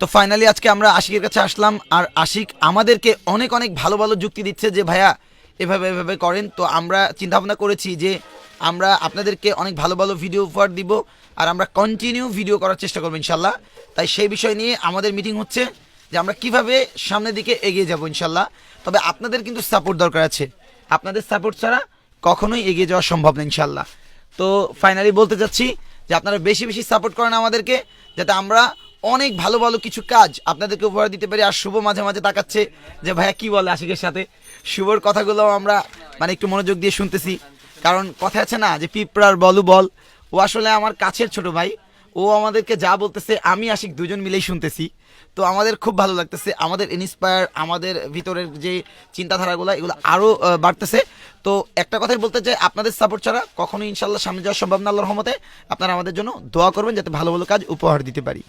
তো ফাইনালি আজকে আমরা আশিকের কাছে আসলাম, আর আশিক আমাদেরকে অনেক অনেক ভালো ভালো যুক্তি দিচ্ছে যে, ভাইয়া, এভাবে এভাবে করেন। তো আমরা চিন্তা ভাবনা করেছি যে, আমরা আপনাদেরকে অনেক ভালো ভালো ভিডিও উপহার দিব, আর আমরা কন্টিনিউ ভিডিও করার চেষ্টা করব ইনশাল্লাহ। তাই সেই বিষয় নিয়ে আমাদের মিটিং হচ্ছে যে, আমরা কীভাবে সামনের দিকে এগিয়ে যাব ইনশাল্লাহ। তবে আপনাদের কিন্তু সাপোর্ট দরকার আছে। আপনাদের সাপোর্ট ছাড়া কখনোই এগিয়ে যাওয়া সম্ভব না ইনশাল্লাহ। তো ফাইনালি বলতে চাচ্ছি যে, আপনারা বেশি বেশি সাপোর্ট করেন আমাদেরকে, যাতে আমরা অনেক ভালো ভালো কিছু কাজ আপনাদেরকে উপহার দিতে পারি, আর শুভ মাঝে মাঝে তাকাচ্ছে যে, ভাইয়া, কি বলে আশিকের সাথে? শুভর কথাগুলো আমরা মানে একটু মনোযোগ দিয়ে শুনতেছি। কারণ কথা আছে না যে, পিঁপড়ার বলু বল। ও আসলে আমার কাছের ছোট ভাই। ও আমাদেরকে যা বলতেছে, আমি, আশিক দুজন মিলেই শুনতেছি। তো আমাদের খুব ভালো লাগতেছে। আমাদের ইন্সপায়ার আমাদের ভিতরের যে চিন্তাধারাগুলো, এগুলো আরও বাড়তেছে। তো একটা কথাই বলতে চাই, আপনাদের সাপোর্ট ছাড়া কখনোই ইনশাল্লাহ সামনে যাওয়া সম্ভব না, আল্লাহর রহমতে। আপনারা আমাদের জন্য দোয়া করবেন, যাতে ভালো ভালো কাজ উপহার দিতে পারি।